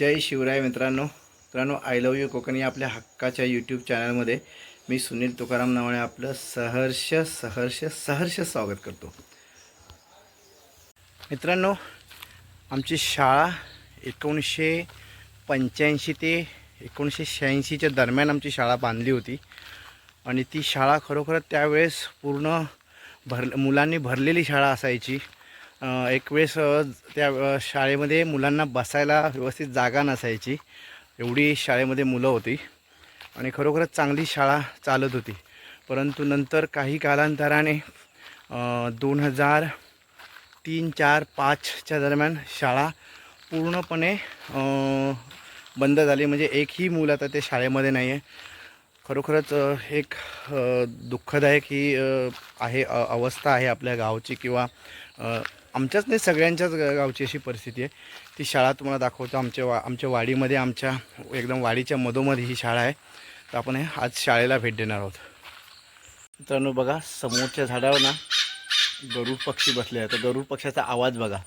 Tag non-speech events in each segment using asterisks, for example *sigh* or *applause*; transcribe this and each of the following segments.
जय शिवराय मित्रांनो. मित्रांनो I love you Konkani आपल्या हक्काच्या यूट्यूब चॅनलमध्ये मी सुनील तुकाराम नावाने आपलं सहर्ष सहर्ष सहर्ष स्वागत करतो. मित्रांनो आमची शाळा एकोणीसशे पंच्याऐंशी ते एकोणीसशे शहाऐंशीच्या दरम्यान आमची शाळा बांधली होती. आणि ती शाळा खरोखरच त्यावेळेस पूर्ण भर मुलांनी भरलेली शाळा असायची. एक वेळेस त्या शाळेमध्ये मुलांना बसायला व्यवस्थित जागा नसायची. एवढी शाळेमध्ये मुलं होती. आणि खरोखरच चांगली शाळा चालत होती. परंतु नंतर काही कालांतराने दोन हजार तीन चार पाचच्या दरम्यान शाळा पूर्णपणे बंद झाली. म्हणजे एकही मुलं आता ते शाळेमध्ये नाही आहे खरोखरच एक दुःखदायक ही आहे अवस्था आहे आपल्या गावची किंवा आमच्याच नाही सगळ्यांच्याच गावची अशी परिस्थिती आहे. ती शाळा तुम्हाला दाखवतो. आमच्या वा आमच्या वाडीमध्ये आमच्या एकदम वाडीच्या मधोमध ही शाळा आहे. तर आपण हे आज शाळेला भेट देणार आहोत. मित्रांनो बघा समोरच्या झाडावर ना गरुड पक्षी बसले आहे तर गरुड पक्षाचा आवाज बघा.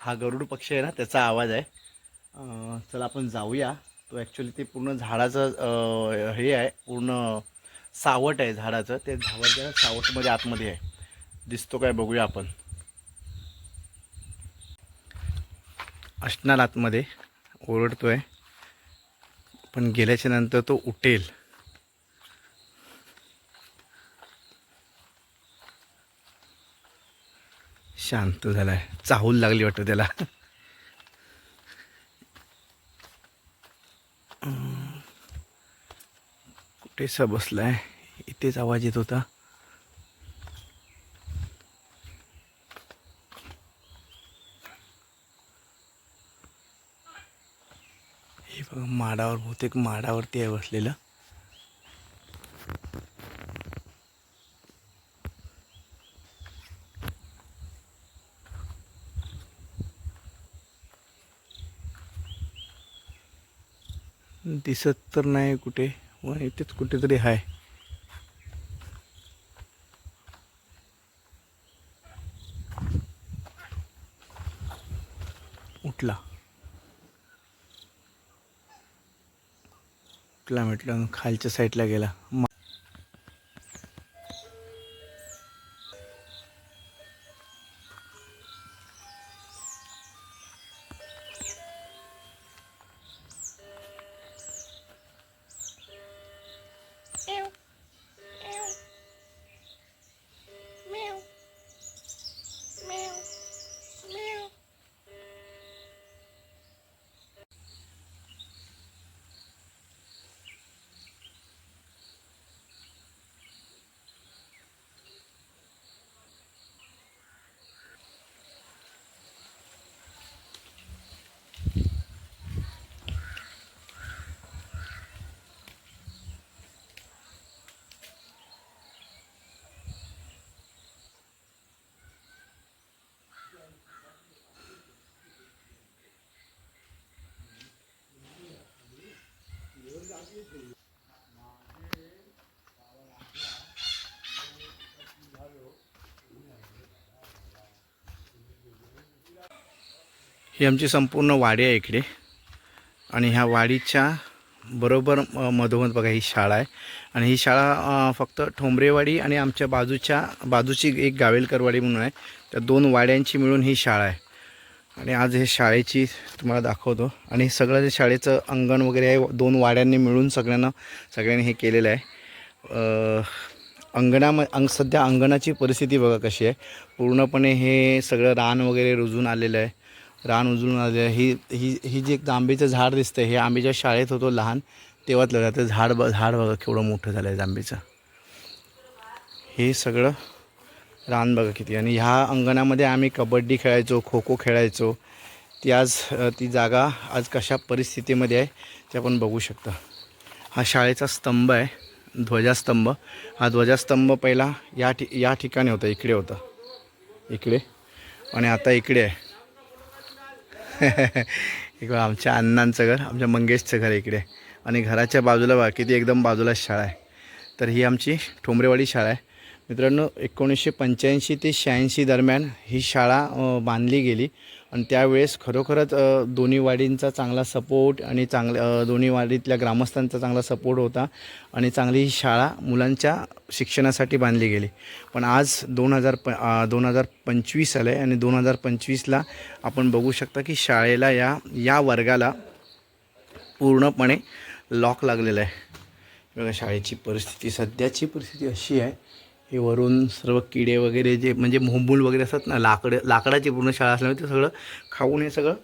हा गरुड पक्षी आहे ना त्याचा आवाज आहे. चला आपण जाऊया. तो ॲक्च्युली ते पूर्ण झाडाचं हे आहे. पूर्ण सावट आहे झाडाचं. ते झावट सावटमध्ये आतमध्ये आहे. दिसतो काय बघूया आपण. असणार आतमध्ये ओरडतोय पण गेल्याच्यानंतर तो उठेल. शांत झालाय. चाहूल लागली वाटतं त्याला. कुठेसा बसलाय? इथेच आवाज येत होता. हे बघा माडावर बहुतेक माडावरती आहे बसलेलं. दिसत तर नाही कुठे व इथेच कुठेतरी आहे उठला. तुला म्हटलं खालच्या साईडला गेला. ही आमची संपूर्ण वाडी आहे इकडे. आणि ह्या वाडीच्या बरोबर मधोमध बघा ही शाळा आहे. आणि ही शाळा फक्त ठोंबरेवाडी आणि आमच्या बाजूच्या बाजूची एक गावेलकरवाडी म्हणून आहे. त्या दोन वाड्यांची मिळून ही शाळा आहे. आणि आज हे शाळेची तुम्हाला दाखवतो. आणि सगळं जे शाळेचं अंगण वगैरे आहे दोन वाड्यांनी मिळून सगळ्यांना सगळ्यांनी हे केलेलं आहे. अंगणाम अंग सध्या अंगणाची परिस्थिती बघा कशी आहे. पूर्णपणे हे सगळं रान वगैरे रुजून आलेलं आहे. रान उजळून आलेलं आहे. ही ही ही जी एक आंब्याचं झाड दिसतं हे आम्ही ज्या शाळेत होतो लहान तेव्हाच लागलं झाड ब झाड बघा केवढं मोठं झालं आहे जांबीचं हे सगळं रान बघा किती. आणि ह्या अंगणामध्ये आम्ही कबड्डी खेळायचो खो खो खेळायचो. ती आज ती जागा आज कशा परिस्थितीमध्ये आहे ते आपण बघू शकता. हा शाळेचा स्तंभ आहे ध्वजास्तंभ. हा ध्वजास्तंभ पहिला या ठि या ठिकाणी होता इकडे होता. इकडे. आणि आता इकडे आहे. *laughs* इकडं आमच्या अण्णांचं घर आमच्या मंगेशचं घर इकडे. आणि घराच्या बाजूला बघा किती एकदम बाजूला शाळा आहे. तर ही आमची ठोंबरेवाडी शाळा आहे. मित्रांनो एकोणीसशे पंच्याऐंशी ते शहाऐंशी दरम्यान ही शाळा बांधली गेली. आणि त्यावेळेस खरोखरच दोन्ही वाडींचा चांगला सपोर्ट आणि चांगल्या दोन्ही वाडीतल्या ग्रामस्थांचा चांगला सपोर्ट होता आणि चांगली ही शाळा मुलांच्या शिक्षणासाठी बांधली गेली. पण आज दोन हजार प दोन हजार पंचवीस आलं आहे आणि दोन हजार पंचवीसला आपण बघू शकता की शाळेला या या वर्गाला पूर्णपणे लॉक लागलेलं आहे. बघा शाळेची परिस्थिती सध्याची परिस्थिती अशी आहे हे वरून सर्व किडे वगैरे जे म्हणजे मोहमूल वगैरे असतात ना लाकडं लाकडाची पूर्ण शाळा असल्यामुळे ते सगळं खाऊन हे सगळं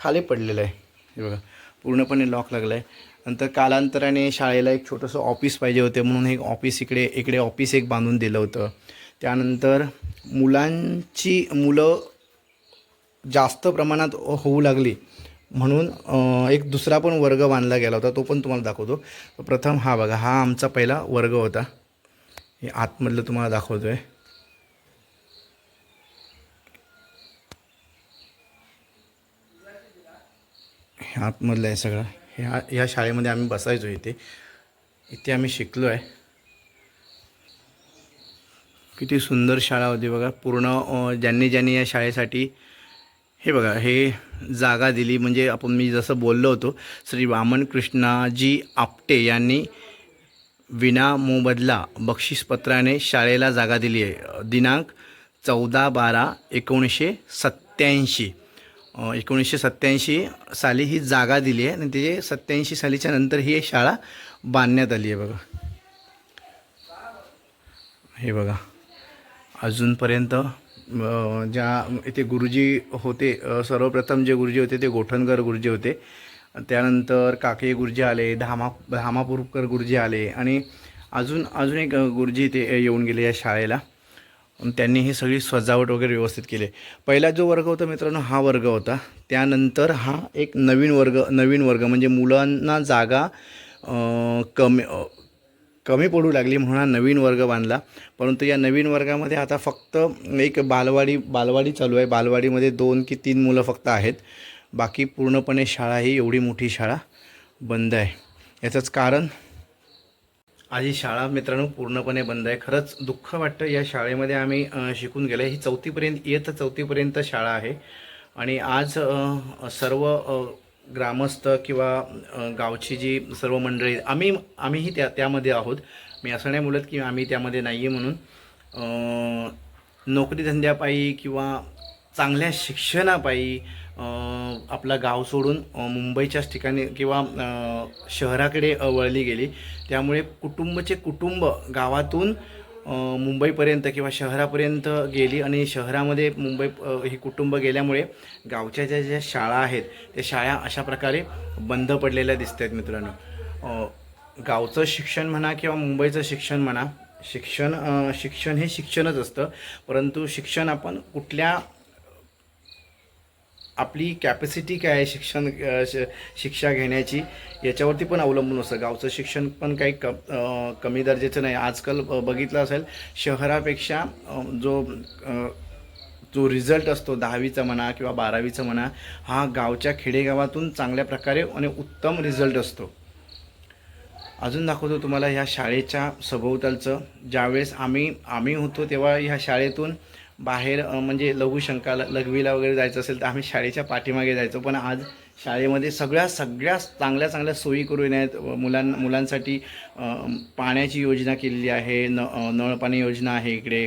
खाली पडलेलं आहे. हे बघा पूर्णपणे लॉक लागलं आहे नंतर कालांतराने शाळेला एक छोटंसं ऑफिस पाहिजे होते म्हणून एक ऑफिस इकडे इकडे ऑफिस एक बांधून दिलं होतं. त्यानंतर मुलांची मुलं जास्त प्रमाणात होऊ लागली म्हणून एक दुसरा पण वर्ग बांधला गेला होता तो पण तुम्हाला दाखवतो. प्रथम हा बघा हा आमचा पहिला वर्ग होता. हे आतमधलं तुम्हाला दाखवतो आहे हे आतमधलं आहे सगळं. ह्या ह्या शाळेमध्ये आम्ही बसायचो इथे. इथे आम्ही शिकलो आहे. किती सुंदर शाळा होती बघा. पूर्ण ज्यांनी ज्यांनी या शाळेसाठी हे बघा हे जागा दिली. म्हणजे आपण मी जसं बोललो होतो श्री वामन कृष्णाजी आपटे यांनी विना मोबदला बक्षीसपत्राने शाळेला जागा दिली आहे. दिनांक चौदा बारा एकोणीसशे सत्त्याऐंशी. एकोणीसशे सत्त्याऐंशी साली ही जागा दिली आहे आणि ते सत्त्याऐंशी सालीच्या नंतर ही शाळा बांधण्यात आली आहे बघा. हे बघा. अजूनपर्यंत ज्या इथे गुरुजी होते सर्वप्रथम जे गुरुजी होते ते गोठणकर गुरुजी होते. त्यानंतर काके गुरुजी आले धामा धामापूरकर गुरुजी आले आणि अजून अजून एक गुरुजी ते येऊन गेले या शाळेला. त्यांनी ही सगळी सजावट वगैरे व्यवस्थित केली. पहिला जो वर्ग होता मित्रांनो हा वर्ग होता. त्यानंतर हा एक नवीन वर्ग नवीन वर्ग म्हणजे मुलांना जागा कमी कमी पडू लागली म्हणून हा नवीन वर्ग बांधला. परंतु या नवीन वर्गामध्ये आता फक्त एक बालवाडी बालवाडी चालू आहे. बालवाडीमध्ये दोन की तीन मुलं फक्त आहेत. बाकी पूर्णपणे शाळा ही एवढी मोठी शाळा बंद आहे. याचंच कारण आज ही शाळा मित्रांनो पूर्णपणे बंद आहे. खरंच दुःख वाटतं या शाळेमध्ये आम्ही शिकून गेलो. ही चौथीपर्यंत येत चौथीपर्यंत शाळा आहे. आणि आज सर्व ग्रामस्थ किंवा गावची जी सर्व मंडळी आम्ही आम्हीही त्या त्यामध्ये आहोत. मी असं नाही बोलत की आम्ही त्यामध्ये नाही आहे म्हणून नोकरीधंद्यापायी नोकरी धंद्यापायी किंवा चांगल्या शिक्षणापायी आपला गाव सोडून मुंबईच्याच ठिकाणी किंवा शहराकडे वळली गेली. त्यामुळे कुटुंबचे कुटुंब गावातून मुंबईपर्यंत किंवा शहरापर्यंत गेली आणि शहरामध्ये मुंबई ही कुटुंब गेल्यामुळे गावच्या ज्या ज्या शाळा आहेत त्या शाळा अशा प्रकारे बंद पडलेल्या दिसत आहेत मित्रांनो गावचं शिक्षण म्हणा किंवा मुंबईचं शिक्षण म्हणा शिक्षण शिक्षण हे शिक्षणच असतं. परंतु शिक्षण आपण कुठल्या आपली कॅपॅसिटी काय आहे शिक्षण श- शिक्षा घेण्याची याच्यावरती पण अवलंबून असतं. गावचं शिक्षण पण काही क कमी दर्जाचं नाही. आजकाल ब- बघितलं असेल शहरापेक्षा जो जो रिझल्ट असतो दहावीचा म्हणा किंवा बारावीचा म्हणा हा गावच्या खेडेगावातून चांगल्या प्रकारे आणि उत्तम रिझल्ट असतो. अजून दाखवतो तुम्हाला ह्या शाळेच्या सभोवतालचं. ज्यावेळेस आम्ही आम्ही होतो तेव्हा ह्या शाळेतून बाहेर म्हणजे लघुशंकाला लघवीला वगैरे जायचं असेल तर आम्ही शाळेच्या पाठीमागे जायचो. पण आज शाळेमध्ये सगळ्या सगळ्या चांगल्या चांगल्या सोयी करून आहेत. मुलां मुलांसाठी पाण्याची योजना केलेली आहे. न नळपाणी योजना आहे इकडे.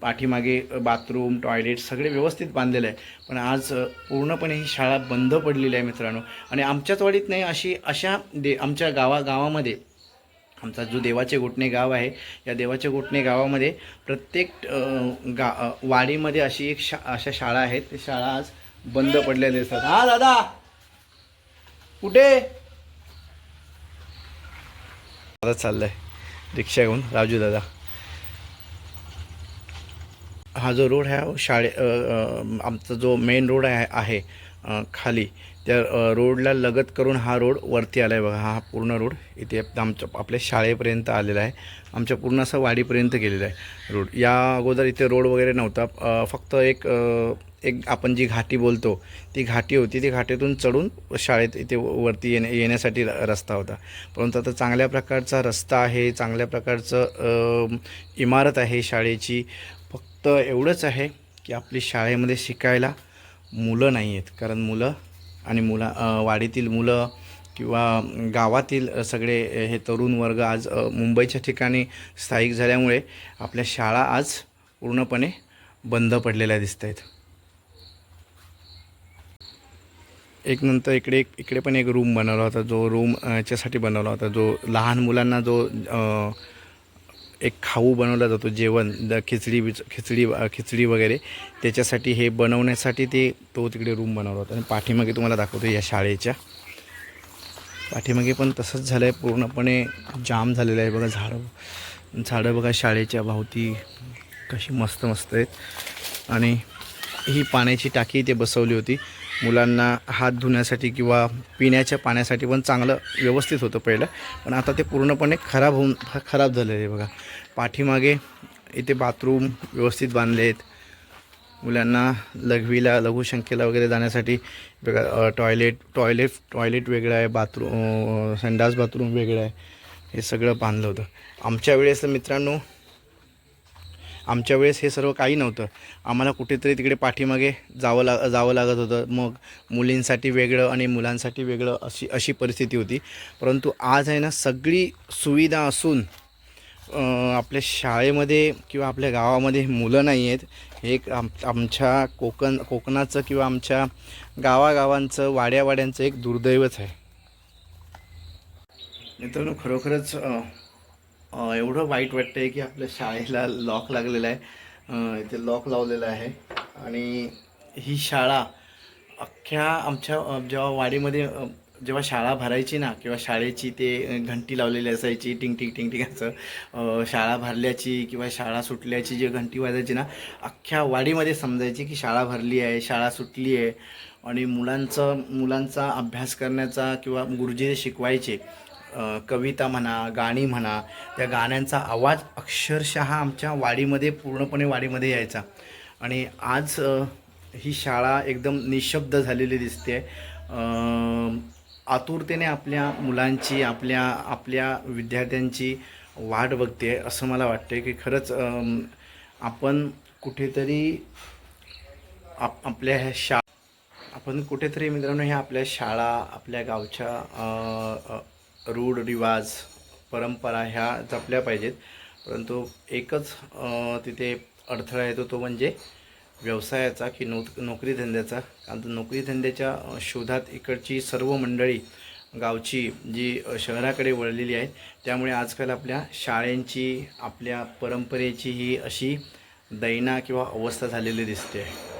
पाठीमागे बाथरूम टॉयलेट सगळे व्यवस्थित बांधलेलं आहे पण आज पूर्णपणे ही शाळा बंद पडलेली आहे मित्रांनो. आणि आमच्याच वाडीत नाही अशी अशा दे आमच्या गावा गावामध्ये आमचा जो देवाचे गोटणे गाव आहे या देवाचे गोटणे गावामध्ये प्रत्येक गा वाडीमध्ये अशी एक शा अशा शाळा आहेत. त्या शाळा आज बंद पडलेल्या दिसतात. हा दादा! कुठे? दादा चाललाय. रिक्षा घेऊन. राजू दादा. हा जो रोड आहे शाळे आमचा जो मेन रोड आहे आहे खाली. त्या रोडला लगत करून हा रोड वरती आला आहे बघा. हा पूर्ण रोड इथे आमच्या आपल्या शाळेपर्यंत आलेला आहे. आमच्या पूर्ण असं वाडीपर्यंत गेलेला आहे रोड. या अगोदर इथे रोड वगैरे नव्हता. फक्त एक एक आपण जी घाटी बोलतो ती घाटी होती. ती घाटीतून चढून शाळेत इथे वरती येण्या येण्यासाठी र- रस्ता होता. परंतु आता चांगल्या प्रकारचा रस्ता आहे चांगल्या प्रकारचं इमारत आहे शाळेची. फक्त एवढंच आहे की आपली शाळेमध्ये शिकायला मुलं नाही आहेत कारण मुलं आणि मुला वाडीतील मुलं किंवा गावातील सगळे हे तरुण वर्ग आज मुंबईच्या ठिकाणी स्थायिक झाल्यामुळे आपल्या शाळा आज पूर्णपणे बंद पडलेल्या दिसत आहेत एक नंतर इकडे एक इकडे पण एक रूम बनवला होता जो रूम याच्यासाठी बनवला होता जो लहान मुलांना जो एक खाऊ बनवला जातो जेवण द खिचडी बिच खिचडी खिचडी वगैरे. त्याच्यासाठी हे बनवण्यासाठी ते तो तिकडे रूम बनवला होता. आणि पाठीमागे तुम्हाला दाखवतो या शाळेच्या. पाठीमागे पण तसंच झालं आहे पूर्णपणे जाम झालेलं आहे बघा झाडं. झाडं बघा शाळेच्या भोवती. कशी मस्त मस्त आहेत. आणि ही पाण्याची टाकी इथे बसवली होती. मुलांना हात धुण्यासाठी किंवा पिण्याच्या पाण्यासाठी पण चांगलं व्यवस्थित होतं पहिलं. पण आता ते पूर्णपणे खराब होऊन खराब झालेलं आहे बघा. पाठीमागे इथे बाथरूम व्यवस्थित बांधले आहेत मुलांना लघवीला लघुशंख्येला वगैरे जाण्यासाठी बघा टॉयलेट टॉयलेट टॉयलेट वेगळं आहे बाथरूम संडास बाथरूम वेगळं आहे. हे सगळं बांधलं होतं. आमच्या वेळेस मित्रांनो आमच्या वेळेस हे सर्व काही नव्हतं. आम्हाला कुठेतरी तिकडे पाठीमागे जावं लाग जावं लागत होतं. मग मुलींसाठी वेगळं आणि मुलांसाठी वेगळं अशी अशी परिस्थिती होती. परंतु आज आहे ना सगळी सुविधा असून आपल्या शाळेमध्ये किंवा आपल्या गावामध्ये मुलं नाही आहेत. हे एक आम आमच्या कोकण कोकणाचं किंवा आमच्या गावागावांचं वाड्यावाड्यांचं एक दुर्दैवच आहे. मित्रांनो खरोखरच एवढं वाईट वाटतं आहे की आपल्या शाळेला लॉक लागलेला आहे. इथे लॉक लावलेलं आहे. आणि ही शाळा अख्ख्या आमच्या जेव्हा वाडीमध्ये जेव्हा शाळा भरायची ना किंवा शाळेची ते घंटी लावलेली असायची टिंग टिंग टिंग टिंग असं शाळा भरल्याची किंवा शाळा सुटल्याची जी घंटी वाजायची ना अख्ख्या वाडीमध्ये समजायची की शाळा भरली आहे शाळा सुटली आहे. आणि मुलांचं मुलांचा अभ्यास करण्याचा किंवा गुरुजी जे शिकवायचे कविता म्हणा गाणी म्हणा त्या गाण्यांचा आवाज अक्षरशः आमच्या वाडीमध्ये पूर्णपणे वाडीमध्ये यायचा. आणि आज ही शाळा एकदम निशब्द झालेली दिसते आतुरतेने आपल्या मुलांची आपल्या आपल्या विद्यार्थ्यांची वाट बघते असं मला वाटते की खरंच आपण कुठेतरी आप आपल्या ह्या शा आपण कुठेतरी मित्रांनो ह्या आपल्या शाळा आपल्या गावच्या रूढ रिवाज परंपरा ह्या जपल्या पाहिजेत. परंतु एकच तिथे अडथळा येतो तो म्हणजे व्यवसायाचा की नो नोकरी धंद्याचा कारण तर नोकरी धंद्याच्या शोधात इकडची सर्व मंडळी गावची जी शहराकडे वळलेली आहेत त्यामुळे आजकाल आपल्या शाळेंची आपल्या परंपरेची ही अशी दैना किंवा अवस्था झालेली दिसते आहे.